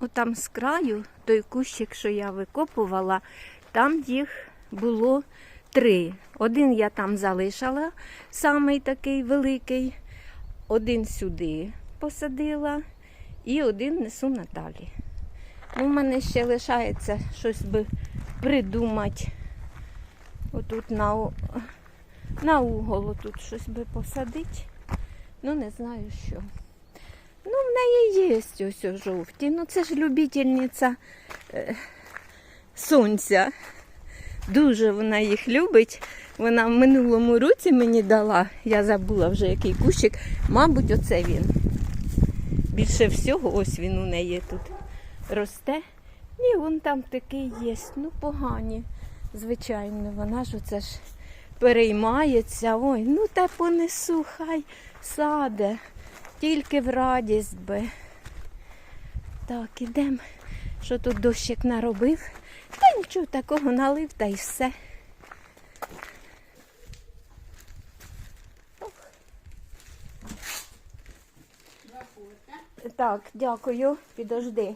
Отам з краю, той кущик, що я викопувала, там їх було три. Один я там залишала, самий такий великий, один сюди посадила і один несу Наталі. Ну, мене ще лишається щось би придумати. Отут на, на угол тут щось би посадити. Ну, не знаю що. Ну, в неї є ось о жовті. Ну, це ж любительниця е, сонця. Дуже вона їх любить. Вона в минулому році мені дала, я забула вже який кущик. Мабуть, оце він. Більше всього, ось він у неї тут росте. І вон там такий є. Ну, погані. Звичайно, вона ж оце ж переймається. Ой, ну та понесу, хай саде. Тільки в радість би. Так, ідемо. Що тут дощик наробив? Та нічого такого налив, та й все. Так, дякую. Підожди.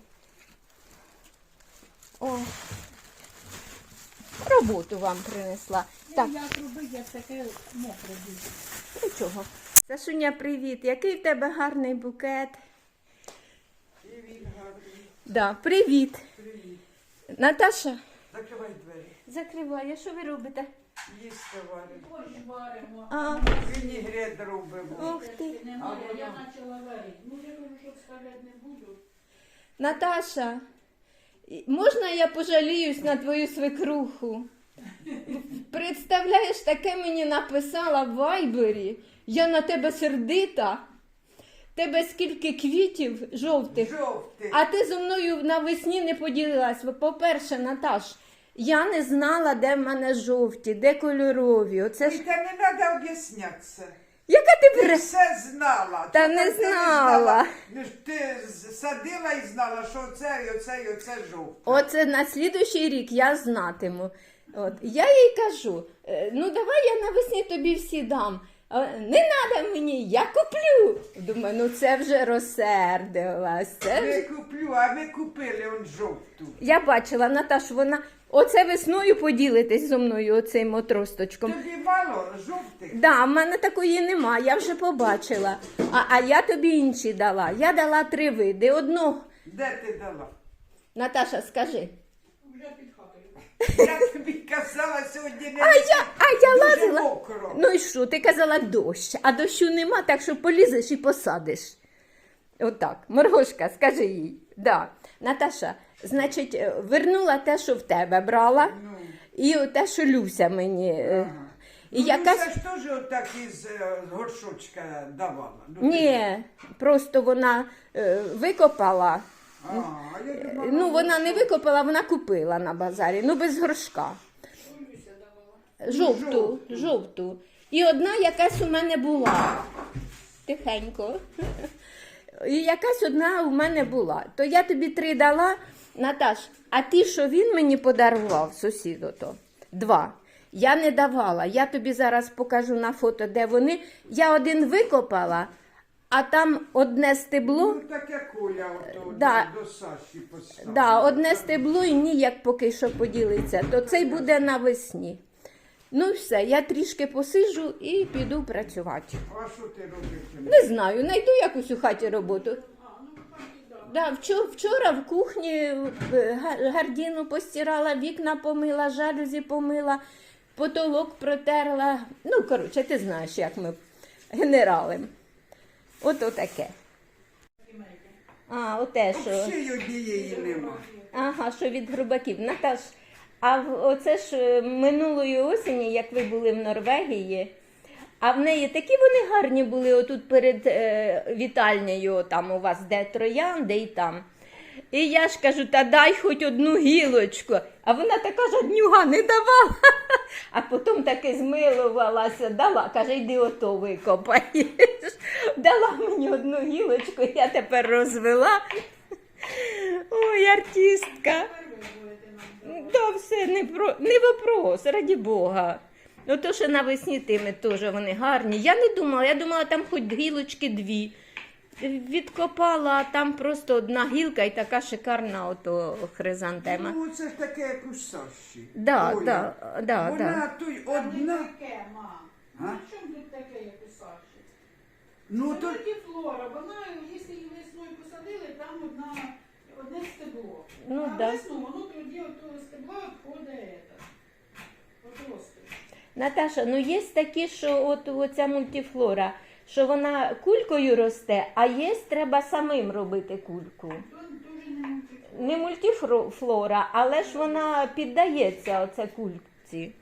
О. Роботу вам принесла. Так, Я труби, я таке мокре дуже. нічого. Сашуня, привіт. Який в тебе гарний букет? Привіт, гарний. Да, привіт. Привіт. Наташа, Закривай двері. закривай, а що ви робите? Їсти варимо. Борщ варимо. А, Вінігрет робимо. ух ти. Немає, я почала варити. Ну, я кажу, що вставляти не буду. Наташа, можна я пожаліюсь на твою свекруху? Представляєш, таке мені написала в Вайбері. Я на тебе сердита. Тебе скільки квітів жовтих. Жовтий. А ти зі мною навесні не поділилась. По-перше, Наташ, я не знала, де в мене жовті, де кольорові. Оце І ж. та не треба об'яснятися. Яка ти Ти бре... все знала. Та Ти не так знала. Ну, ж Ти з- садила і знала, що оце, і оце, і оце жовте. Оце на слідуючий рік я знатиму. От. Я їй кажу: е, ну давай я навесні тобі всі дам. Не треба мені, я куплю. Думаю, ну це вже розсердилась. Це Не вже... куплю, а ми купили он жовту. Я бачила, Наташ, вона оце весною поділитесь зі мною оцим отросточком. Тобі мало жовтих? Да, в мене такої нема, я вже побачила. А, а я тобі інші дала. Я дала три види. Одну, Де ти дала? Наташа, скажи. Вже під хатою. Я тобі казала сьогодні не А я, а я дуже лазила. мокро. Ну і що? Ти казала дощ, а дощу нема, так що полізеш і посадиш. Отак. Моргошка, скажи їй. Да. Наташа, значить, е, вернула те, що в тебе брала, Ну. і те, що Люся мені. е, Ага. І ну, якась... Люся ж теж отак із е, горшочка давала. Ну, Ні, просто вона е, викопала. А, я думала, Ну, вона не викопала, вона купила на базарі, ну без горшка. Жовту, жовту. жовту. І одна якась у мене була. Тихенько. І якась одна у мене була. То я тобі три дала, Наташ, а ті, що він мені подарував, сусід ото, два. Я не давала. Я тобі зараз покажу на фото, де вони. Я один викопала, а там одне стебло. Ну, так як Коля ото Да. до, Саші поставила. Да, одне стебло і ніяк поки що поділиться, то цей буде навесні. Ну все, я трішки посиджу і піду працювати. А що ти робиш? Не знаю, знайду якусь у хаті роботу. Да, вчора, вчора в кухні е, га- гардіну постирала, вікна помила, жалюзі помила, потолок протерла. Ну, коротше, ти знаєш, як ми генералим. Ото таке. А, оте що. Ще й однієї нема. Ага, що від грубаків. Наташ, а оце ж е, минулої осені, як ви були в Норвегії, а в неї такі вони гарні були отут перед е, вітальнею, там у вас де троян, де і там. І я ж кажу, та дай хоч одну гілочку. А вона така жаднюга не давала. А потім таки змилувалася, дала, каже, йди ото викопаєш. Дала мені одну гілочку, я тепер розвела. Ой, артистка. Да, все, не, про... не вопрос, раді Бога. Ну, то, що навесні тими теж вони гарні. Я не думала, я думала, там хоч гілочки дві. Відкопала, а там просто одна гілка і така шикарна ото хризантема. Ну, це ж таке, як у Саші. Да, Оля. да, да, Вона да. той одна. таке, мам. А? А чому тут таке, як у Саші? Ну, Це то мультифлора. Вона, якщо її весною посадили, там одна, одне стебло. Ну, а да. весну воно тоді от того стебла відходить. Наташа, ну є такі, що от оця мультифлора, що вона кулькою росте, а є треба самим робити кульку. Не мультифлора. Але ж вона піддається оце кульці.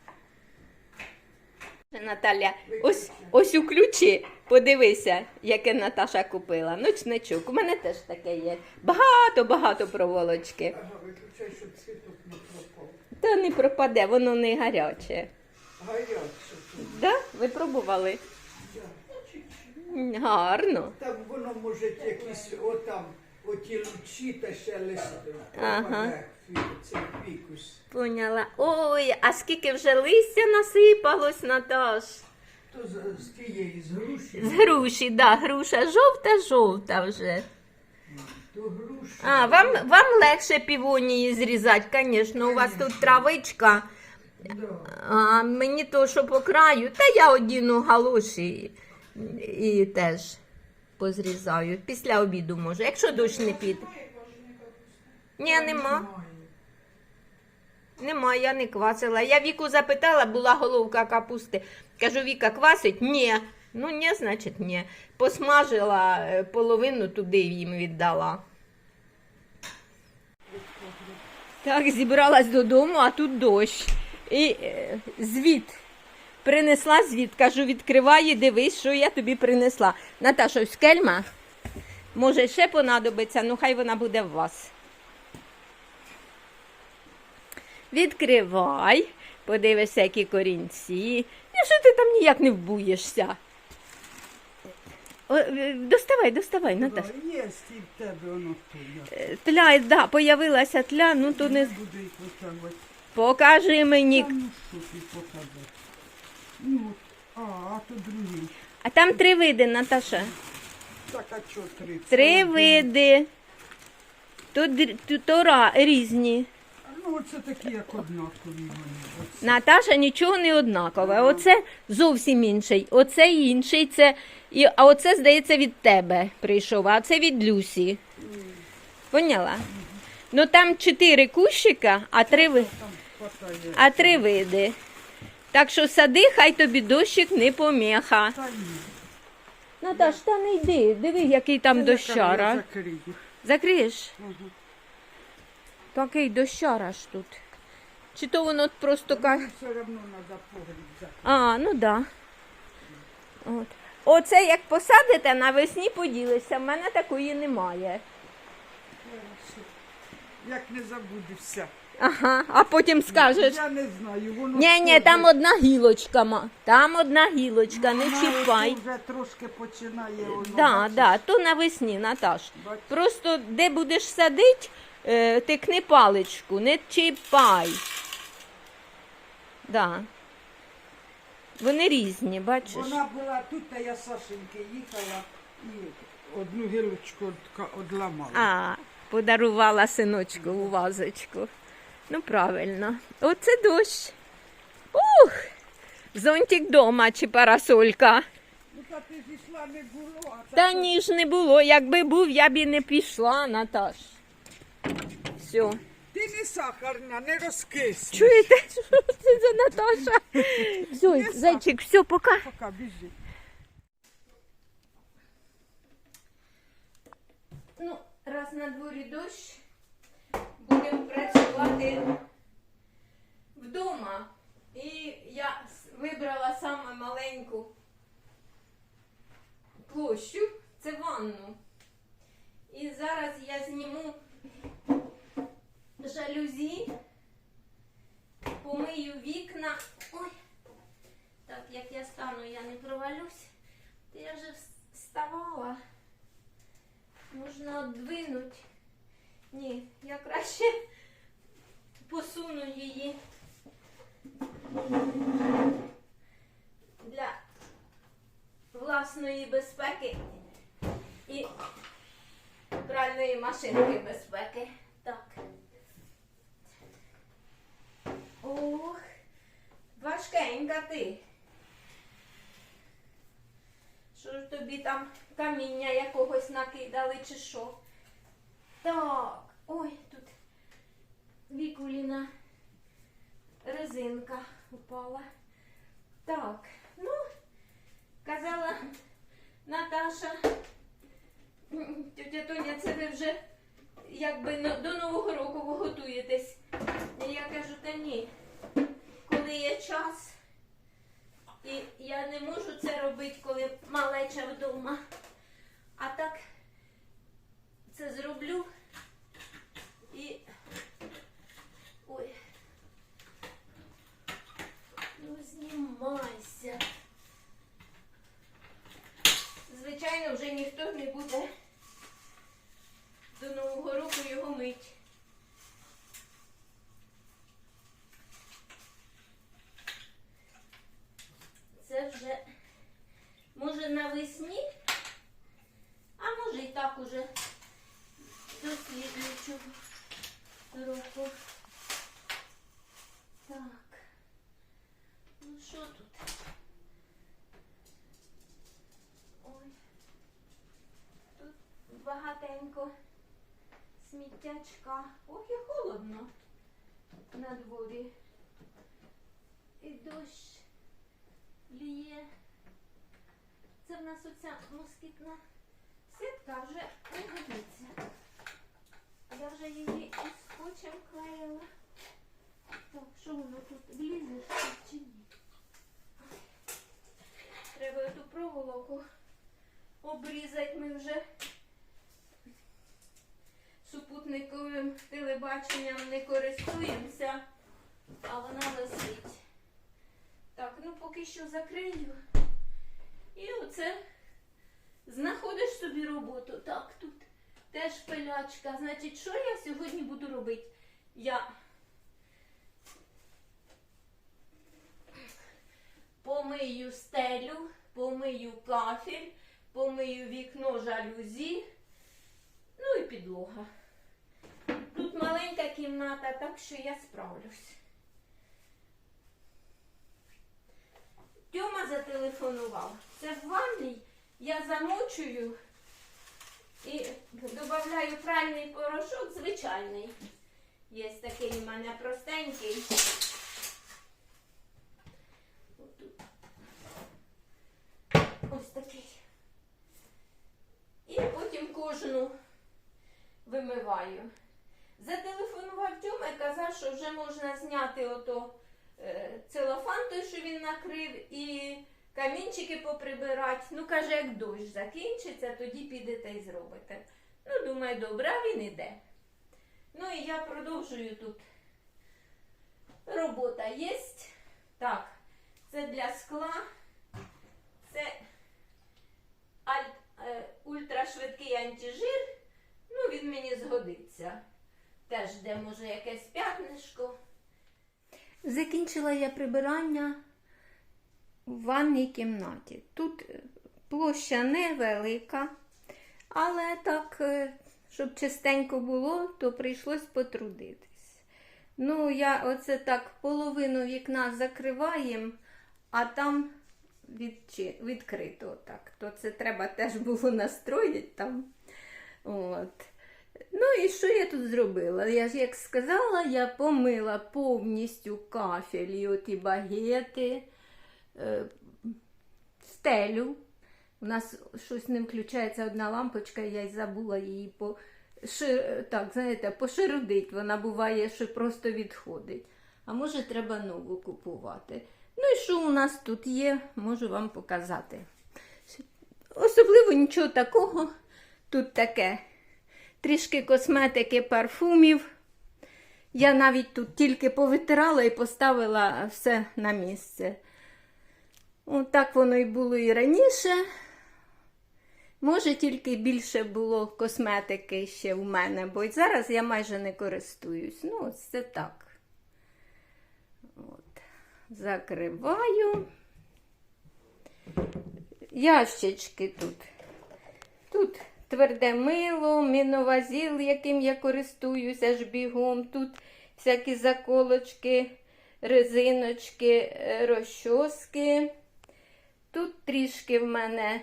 Наталя, ось, ось у ключі, подивися, яке Наташа купила. Ночничок. У мене теж таке є. Багато, багато проволочки. Виключай, щоб цвіток не пропав. Та не пропаде, воно не гаряче. Гаряче. Да? Ви пробували? Гарно. Там воно може якісь отам, оті лучі та ще лист Ага. фі- фікус. Поняла. Ой, а скільки вже листя насипалось, Наташ? То з, з тієї, з груші, З груші, да, груша жовта-жовта вже. то груші. А, вам, вам легше півонії зрізати, звісно, у вас тут травичка. Да. А мені то, що по краю, та я одіну галоші і, теж позрізаю. Після обіду може, якщо дощ не піде. Ні, нема. Нема, я не квасила. Я Віку запитала, була головка капусти. Кажу, Віка, квасить? Ні. Ну, ні, значить, ні. Посмажила е, половину туди їм віддала. Так, зібралась додому, а тут дощ. І е, звіт. Принесла звіт. Кажу, відкривай і дивись, що я тобі принесла. Наташа, ось кельма. Може, ще понадобиться, ну хай вона буде в вас. Відкривай, подивишся, які корінці. Ну, що ти там ніяк не вбуєшся? О, е, доставай, доставай, Наташ. Да, Є і в тебе воно. Е, Тля, да, появилася тля, ну то не. Покажи мені. Та ну що ти показати? Ну, а, а то другий. А там три види, Наташа. Так, а що три? Три види. То ра- різні. Ну, оце такі, як однакові вони. Оце. Наташа нічого не однакове. Оце зовсім інший. Оце інший, це. І, а оце, здається, від тебе прийшов, а це від Люсі. Поняла? Ну там чотири кущика, а три, ви- Там хватає. а три види. Так що сади, хай тобі дощик не поміха. Та ні. Наташ, та не йди, диви, який там Я дощара. закрию. Закриєш? Ага. Такий дощара ж тут. Чи то воно просто ка. Все одно треба погріб закрити. А, ну да. От. Оце як посадите, навесні поділися. В мене такої немає. Як не забудешся. Ага, а потім скажеш. Я не знаю, воно. Ні, ні, схоже. там одна гілочка. ма. Там одна гілочка, не Вона чіпай. ось вже трошки починає воно. Да, бачиш? да, то навесні, Наташ. Просто де будеш садити, е, тикни паличку, не чіпай. Да. Вони різні, бачиш? Вона була тут, та я Сашеньки їхала і одну гілочку одка- одламала. А, подарувала синочку у вазочку. Ну, правильно. Оце дощ. Ух! Зонтик дома чи парасолька. Ну та ти зійшла не було, а Та ні ж не було. Якби був, я б і не пішла, Наташ. Все. ти не сахарна, не розкисни. Чуєте, що це за Наташа? Все, зайчик, все, пока. Пока біжи. Ну, раз на дворі дощ, будемо працювати вдома. І я вибрала саме маленьку площу, це ванну. І зараз я зніму жалюзі, помию вікна. Ой, так як я стану, я не провалюсь. То я вже вставала. Можна одвинуть. Ні, я краще посуну її для власної безпеки і пральної машинки безпеки. Так. Ох, важкенька ти. Що ж тобі там каміння якогось накидали чи що? Так, ой, тут вікуліна резинка упала. Так, ну, казала Наташа, тетя Тоня, це ви вже якби до Нового року ви готуєтесь. Я кажу, та ні, коли є час, і я не можу це робити, коли малеча вдома. А так це зроблю і. Ой. Ну, знімайся. Звичайно, вже ніхто не буде до Нового року його мить. Це вже може навесні, а може і так уже до слідуючого року. Так. Ну що тут? Ой. Тут багатенько сміттячка. Ох, і холодно на дворі. І дощ ліє. Це в нас оця москітна сітка вже не годиться. Я вже її із скотчем клеїла. Так, що воно тут влізе чи ні? Треба ту проволоку обрізати. Ми вже супутниковим телебаченням не користуємося, а вона висить. Так, ну поки що закрию. І оце знаходиш собі роботу. Так, тут теж пилячка. Значить, що я сьогодні буду робити? Я помию стелю, помию кафель, помию вікно жалюзі, ну і підлога. Тут маленька кімната, так що я справлюсь. Тьома зателефонував. Це в ванній я замочую і додаю пральний порошок звичайний. Є такий у мене простенький. Ось такий. І потім кожну вимиваю. Зателефонував Тьома і казав, що вже можна зняти ото е, целофан, той, що він накрив, і камінчики поприбирати. Ну, каже, як дощ закінчиться, тоді підете і зробите. Ну, думаю, добре, а він іде. Ну і я продовжую тут. Робота є. Так, це для скла. Це аль, е, ультрашвидкий антижир. Ну, він мені згодиться. Теж де може якесь п'ятнишко. Закінчила я прибирання в ванній кімнаті. Тут е, площа невелика, але так, е, щоб чистенько було, то прийшлось потрудитись. Ну, я оце так половину вікна закриваємо, а там відчи, відкрито так. То це треба теж було настроїти там. От. І що я тут зробила? Я ж як сказала, я помила повністю кафель і оті багети, е, стелю. У нас щось не включається одна лампочка, я й забула її по, шир, так, знаєте, поширодить. Вона буває, що просто відходить. А може, треба нову купувати. Ну і що у нас тут є, можу вам показати. Особливо нічого такого. Тут таке трішки косметики, парфумів. Я навіть тут тільки повитирала і поставила все на місце. От так воно і було і раніше. Може, тільки більше було косметики ще в мене, бо й зараз я майже не користуюсь. Ну, ось це так. От. Закриваю. Ящички тут. Тут тверде мило, міновазіл, яким я користуюся ж бігом. Тут всякі заколочки, резиночки, е, розчоски. Тут трішки в мене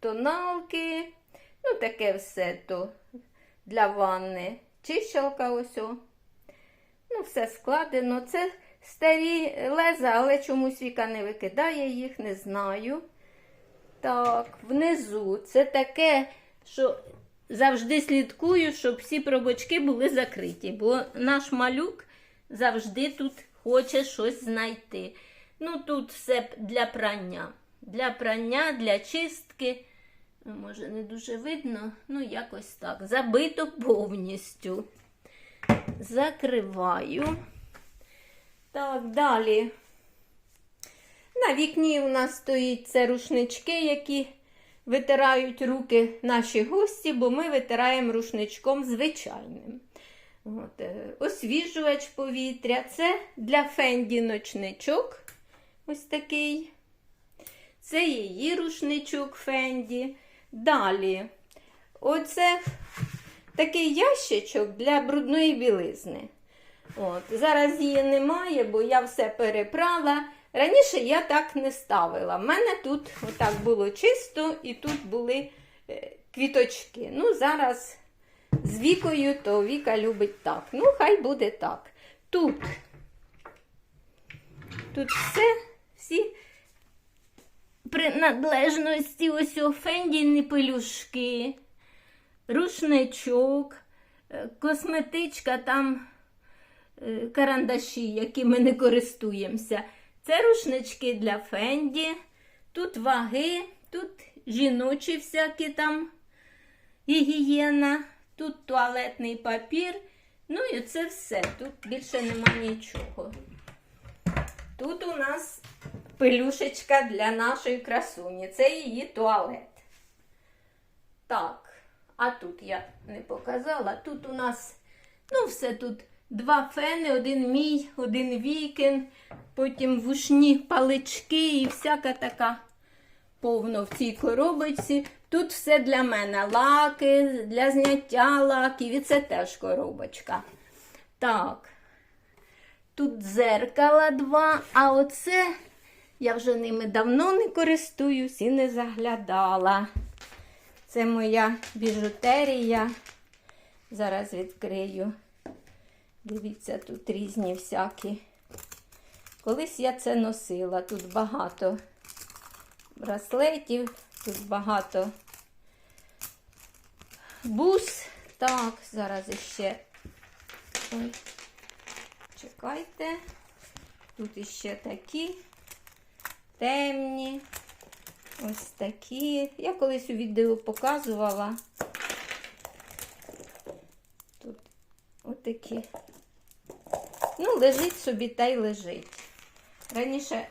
тоналки. Ну, таке все то для ванни. Чищалка ось. о. Ну, все складено. Це старі леза, але чомусь Віка не викидає їх, не знаю. Так, внизу це таке, що завжди слідкую, щоб всі пробочки були закриті, бо наш малюк завжди тут хоче щось знайти. Ну, тут все для прання. Для прання, для чистки. Ну, Може, не дуже видно, ну якось так. Забито повністю. Закриваю. Так, далі. На вікні у нас стоїть це рушнички, які витирають руки наші гості, бо ми витираємо рушничком звичайним. От, е, освіжувач повітря. Це для Фенді ночничок. Ось такий. Це її рушничок Фенді. Далі. Оце такий ящичок для брудної білизни. От, зараз її немає, бо я все перепрала. Раніше я так не ставила. В мене тут отак було чисто і тут були е, квіточки. Ну, зараз з вікою, то Віка любить так. Ну, хай буде так. Тут, тут все, всі принадлежності, ось фендіні пелюшки, рушничок, е, косметичка там е, карандаші, які ми не користуємося. Це рушнички для Фенді, тут ваги, тут жіночі всякі там гігієна, тут туалетний папір. Ну і це все. Тут більше нема нічого. Тут у нас пелюшечка для нашої красуні. Це її туалет. Так, а тут я не показала. Тут у нас, ну, все тут два фени, один мій, один вікін, потім вушні палички і всяка така повно в цій коробочці. Тут все для мене. Лаки, для зняття лаків, і це теж коробочка. Так. Тут дзеркала два, а оце я вже ними давно не користуюсь і не заглядала. Це моя біжутерія. Зараз відкрию. Дивіться, тут різні всякі. Колись я це носила. Тут багато браслетів, тут багато бус. Так, зараз іще. Ой. Чекайте. Тут іще такі темні. Ось такі. Я колись у відео показувала. Тут отакі. Ну, лежить собі та й лежить. Раніше,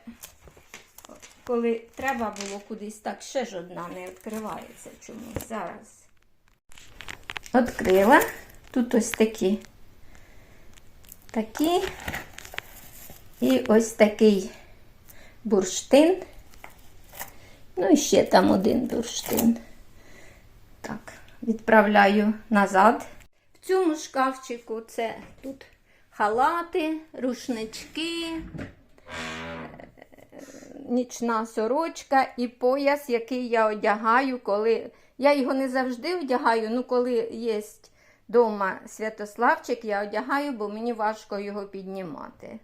коли треба було кудись так, ще ж одна не відкривається чомусь. Зараз. Відкрила. Тут ось такі. Такі. І ось такий бурштин. Ну і ще там один бурштин. Так, відправляю назад. В цьому шкафчику це тут халати, рушнички, е, нічна сорочка і пояс, який я одягаю, коли. Я його не завжди одягаю, ну коли є вдома Святославчик, я одягаю, бо мені важко його піднімати.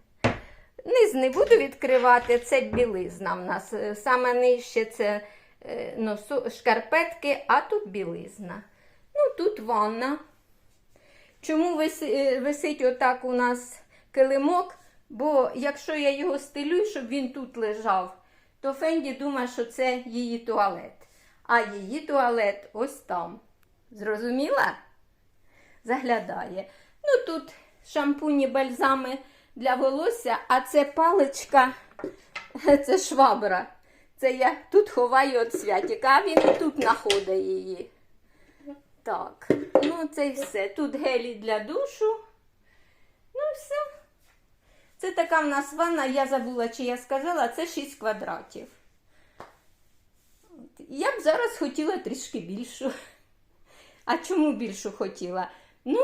Низ не буду відкривати, це білизна в нас. Е, Саме нижче це е, носу, шкарпетки, а тут білизна. Ну, тут ванна. Чому е, висить отак у нас килимок? Бо якщо я його стелю, щоб він тут лежав, то Фенді думає, що це її туалет. А її туалет ось там. Зрозуміла? Заглядає. Ну тут шампуні, бальзами для волосся, а це паличка, це швабра. Це я тут ховаю від святіка, а він і тут знаходить її. Так, ну це й все. Тут гелі для душу. Ну і все. Це така в нас ванна, я забула, чи я сказала, це 6 квадратів. Я б зараз хотіла трішки більшу. А чому більшу хотіла? Ну,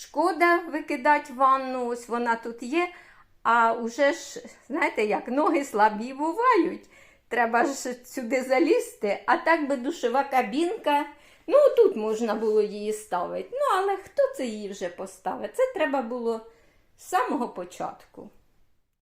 шкода викидати ванну, ось вона тут є. А вже ж, знаєте, як ноги слабі бувають. Треба ж сюди залізти, а так би душова кабінка. Ну, тут можна було її ставити. Ну, але хто це її вже поставить? Це треба було з самого початку.